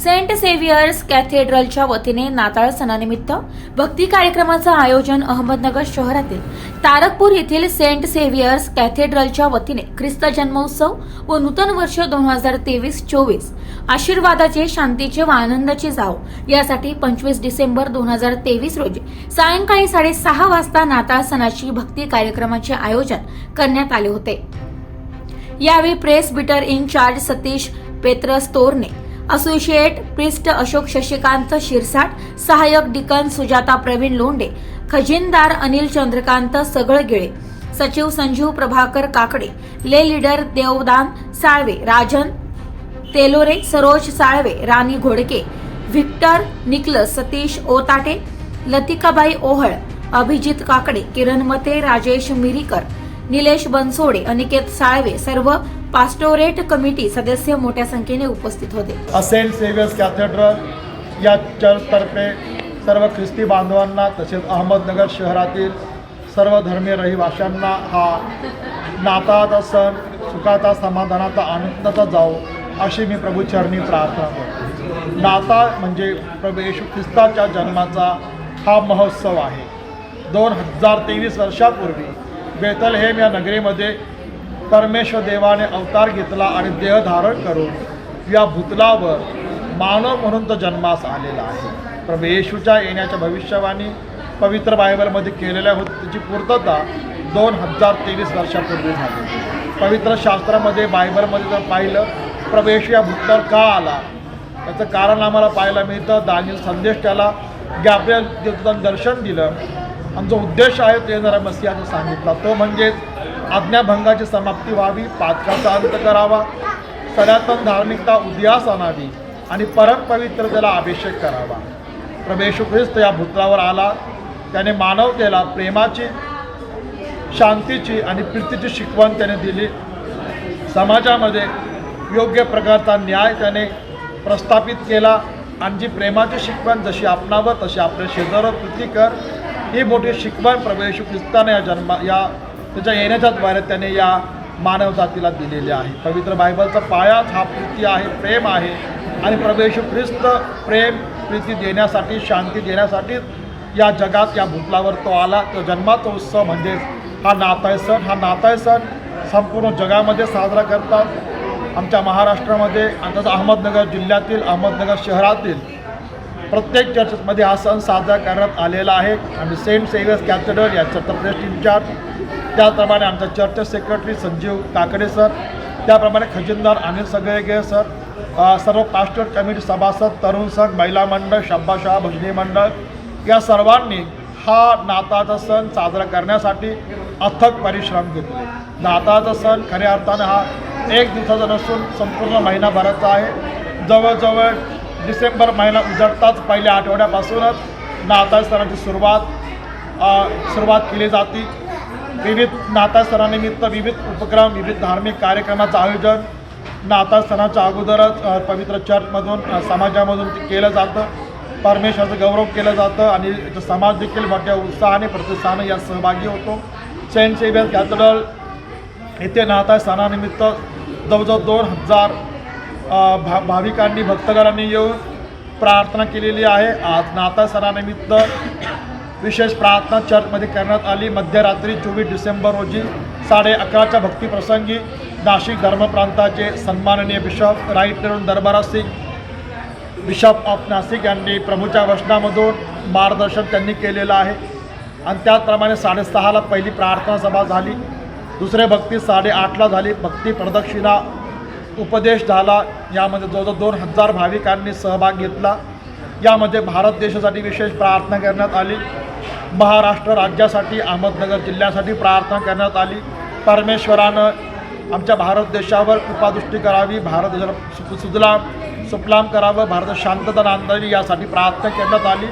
Saint सेव्हियर्स कॅथेड्रलच्या वतीने नाताळ सणानिमित्त भक्ती कार्यक्रमाचं आयोजन अहमदनगर शहरातील तारकपूर येथील सेंट सेव्हियर्स कॅथेड्रलच्या वतीने ख्रिस्त जन्मोत्सव व नूतन वर्ष दोन हजार तेवीस चोवीस आशीर्वादाचे शांतीचे व आनंदाचे जाव यासाठी पंचवीस डिसेंबर दोन हजार तेवीस रोजी सायंकाळी साडेसहा वाजता नाताळ सणाची भक्ती कार्यक्रमाचे आयोजन करण्यात आले होते. यावेळी presbyter in charge Satish Petras Torane associate priest Ashok Shashikant Shirsat सहाय्यक डिकन सुजाता प्रवीण लोंडे खजिनदार अनिल चंद्रकांत सगळगिळे सचिव Sanjeev Prabhakar Kakade lay leader Devdan Salve Rajan Telore Saroj Salve Rani Ghodke Victor Nicholas Satish Otate Latikabai Ohal Abhijit Kakade Kiran Mate Rajesh Mirikar Nilesh Bansode Aniket Salve सर्व पास्टोरेट committee सदस्य मोठ्या संख्येने उपस्थित होते. Saint Saviour's cathedral या चर्चतर्फे सर्व ख्रिस्ती बांधवांना तसेच अहमदनगर शहरातील सर्व धर्मीय रहिवाशांना हा नाताचा सण सुखाचा समाधानाचा आनंदाचा जाओ अशी मी प्रभूचरणी प्रार्थना करतो. नाता म्हणजे प्रभू येशू ख्रिस्ताच्या जन्माचा हा महोत्सव आहे. दोन हजार तेवीस वर्षापूर्वी बेतलहेम या नगरीमध्ये परमेश्वर देवाने अवतार घेतला आणि देह धारण करून या भूतलावर मानव म्हणून तो जन्मास आलेला आहे. प्रभू येशूच्या येण्याच्या भविष्यवाणी पवित्र बायबलमध्ये केलेल्या होत त्याची पूर्तता दोन हजार तेवीस वर्षापूर्वी झाली पवित्र शास्त्रामध्ये बायबलमध्ये जर पाहिलं प्रभू येशू या भूतलावर का आला? त्याचं कारण आम्हाला पाहायला मिळतं. दानिल संदेश त्याला गॅब्रियल देवदूतांनी दर्शन दिलं. आमचा उद्देश आहे तो येणारा मसियाचं सांगितला. तो म्हणजेच आज्ञाभंगाची समाप्ती व्हावी पाचकाचा अंत करावा सनातन धार्मिकता उदयास आणावी आणि परमपवित्र त्याला अभिषेक करावा. प्रभू ख्रिस्त या भूतलावर आला. त्याने मानवतेला प्रेमाची शांतीची आणि प्रीतीची शिकवण त्याने दिली. समाजामध्ये योग्य प्रकारचा न्याय त्याने प्रस्थापित केला. आणि जी प्रेमाची शिकवण जशी आपणावर तशी आपल्या शेजारावर कृती कर. ही मोठी शिकवण प्रभू ख्रिस्ताने या जन्मा या त्याच्या येण्याच्या द्वारे त्याने या मानवजातीला दिलेले आहे. पवित्र बायबलचा पायाच हा प्रीती आहे प्रेम आहे. आणि प्रवेश ख्रिस्त प्रेम प्रीती देण्यासाठी शांती देण्यासाठीच या जगात या भूतलावर तो आला. तो जन्माचा उत्सव म्हणजेच हा नाताय सण. हा नाताय सण संपूर्ण जगामध्ये साजरा करतात. आमच्या महाराष्ट्रामध्ये आणि तसं अहमदनगर जिल्ह्यातील अहमदनगर शहरातील प्रत्येक चर्चमध्ये हा सण साजरा करण्यात आलेला आहे. आणि सेंट सेव्हियर्स कॅथेड्रल या चर्च इन्चार्ज त्याचप्रमाणे आमचा church secretary Sanjeev Kakade sir त्याप्रमाणे खजिनदार अनिल सगळेगे सर सर्व पास्टर कमिटी सभासद तरुण संघ महिला मंडळ शब्बाशाह भजनी मंडळ या सर्वांनी हा नाताळचा सण साजरा करण्यासाठी अथक परिश्रम घेतले. नाताळचा सण खऱ्या अर्थानं हा एक दिवसाचा नसून संपूर्ण महिनाभराचा आहे. जवळजवळ डिसेंबर महिना उजडताच पहिल्या आठवड्यापासूनच नाताळ सणाची सुरुवात सुरुवात केली जाते. विविध नाताळ सणानिमित्त विविध उपक्रम विविध धार्मिक कार्यक्रमाचं आयोजन नाताळ सणाच्या अगोदरच पवित्र चर्चमधून समाजामधून केलं जातं. परमेश्वराचं गौरव केलं जातं आणि समाज देखील मोठ्या उत्साहाने प्रतिसाहाने यात सहभागी होतो. सेंट सेव्हियर कॅथेड्रल येथे नाताळ सणानिमित्त जवळजवळ दोन हजार भा भाविकांनी भक्तगणांनी येऊन प्रार्थना केलेली आहे. आज नाताळ सणानिमित्त विशेष प्रार्थना चर्चमध्ये करण्यात आली. मध्यरात्री चोवीस डिसेंबर रोजी साडे अकराच्या भक्तीप्रसंगी नाशिक धर्मप्रांताचे सन्माननीय bishop right reverend Darbara Singh bishop of Nashik यांनी प्रभूच्या वचनामधून मार्गदर्शन त्यांनी केलेलं आहे. आणि त्याचप्रमाणे साडेसहाला पहिली प्रार्थना सभा झाली. दुसरे भक्ती साडेआठला झाली. भक्ती प्रदक्षिणा उपदेश झाला. यामध्ये जवळजवळ दोन हजार भाविकांनी सहभाग घेतला. यामध्ये भारत देशासाठी विशेष प्रार्थना करण्यात आली. महाराष्ट्र राज्यासाठी अहमदनगर जिल्ह्यासाठी प्रार्थना करण्यात आली. परमेश्वरानं आमच्या भारत देशावर कृपादृष्टी करावी भारत देशाला सु सुजलाम सुफलाम करावं भारतात शांतता नांदावी यासाठी प्रार्थना करण्यात आली.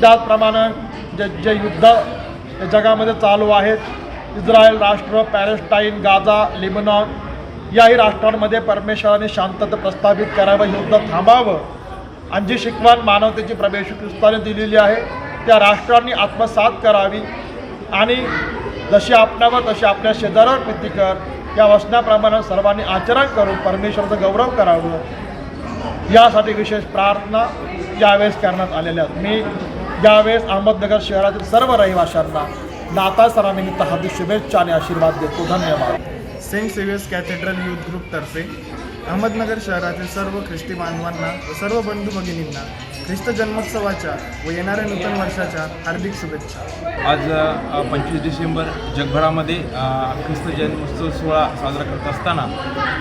त्याचप्रमाणे जे जे युद्ध जगामध्ये चालू आहेत इस्रायल राष्ट्र पॅलेस्टाईन गाझा लिबनॉन याही राष्ट्रांमध्ये परमेश्वराने शांतता प्रस्थापित करावं युद्ध थांबावं. आणि जी शिकवण मानवतेची प्रवेश येशू ख्रिस्ताने दिलेली आहे. त्या राष्ट्रांनी आत्मसात करावी. आणि जशी आपणावर तशी आपल्या शेजारावर प्रीती कर या वचनाप्रमाणे सर्वांनी आचरण करून परमेश्वराचं गौरव करावं. यासाठी विशेष प्रार्थना यावेळेस करण्यात आलेल्या आहेत. मी यावेळेस अहमदनगर शहरातील सर्व रहिवाशांना नाता सणानिमित्त हार्दिक शुभेच्छा आणि आशीर्वाद देतो. धन्यवाद. सेंट सेवियर्स कॅथेड्रल युथ ग्रुपतर्फे अहमदनगर शहरातील सर्व ख्रिस्ती बांधवांना व सर्व बंधू भगिनींना ख्रिस्त जन्मोत्सवाच्या व येणाऱ्या नूतन वर्षाच्या हार्दिक शुभेच्छा. आज पंचवीस डिसेंबर जगभरामध्ये ख्रिस्त जन्मोत्सव सोहळा साजरा करत असताना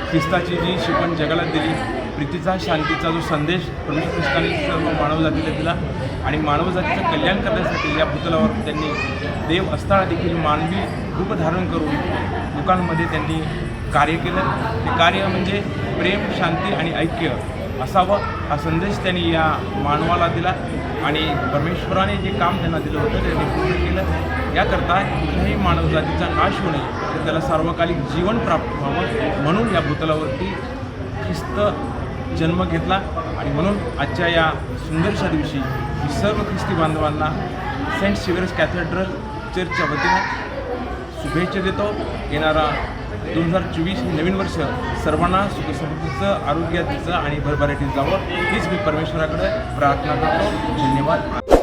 ख्रिस्ताची जी शिकवण जगाला दिली प्रीतीचा शांतीचा जो संदेश प्रमुख ख्रिस्ताने सर्व मानवजातीला दिला आणि मानवजातीचं कल्याण करण्यासाठी या पुतळावर त्यांनी देव असताना देखील मानवी रूप धारण करून लोकांमध्ये त्यांनी कार्य केलं. ते कार्य म्हणजे प्रेम शांती आणि ऐक्य असावं हा संदेश त्यांनी या मानवाला दिला आणि परमेश्वराने जे काम त्यांना दिलं होतं त्यांनी पूर्ण केलं. याकरता कुठल्याही मानवजातीचा नाश होऊ नये तर त्याला सार्वकालिक जीवन प्राप्त व्हावं म्हणून या भूतलावरती ख्रिस्त जन्म घेतला आणि म्हणून आजच्या या सुंदरशा दिवशी मी सर्व ख्रिस्ती बांधवांना सेंट सिव्हरस कॅथेड्रल चर्चच्या वतीनं शुभेच्छा देतो. येणारा दोन हजार चोवीस हे नवीन वर्ष. सर्वांना सुखसमृद्धीचं आरोग्याचं आणि भरभराटीत जावं. हीच मी परमेश्वराकडे प्रार्थना करतो. धन्यवाद.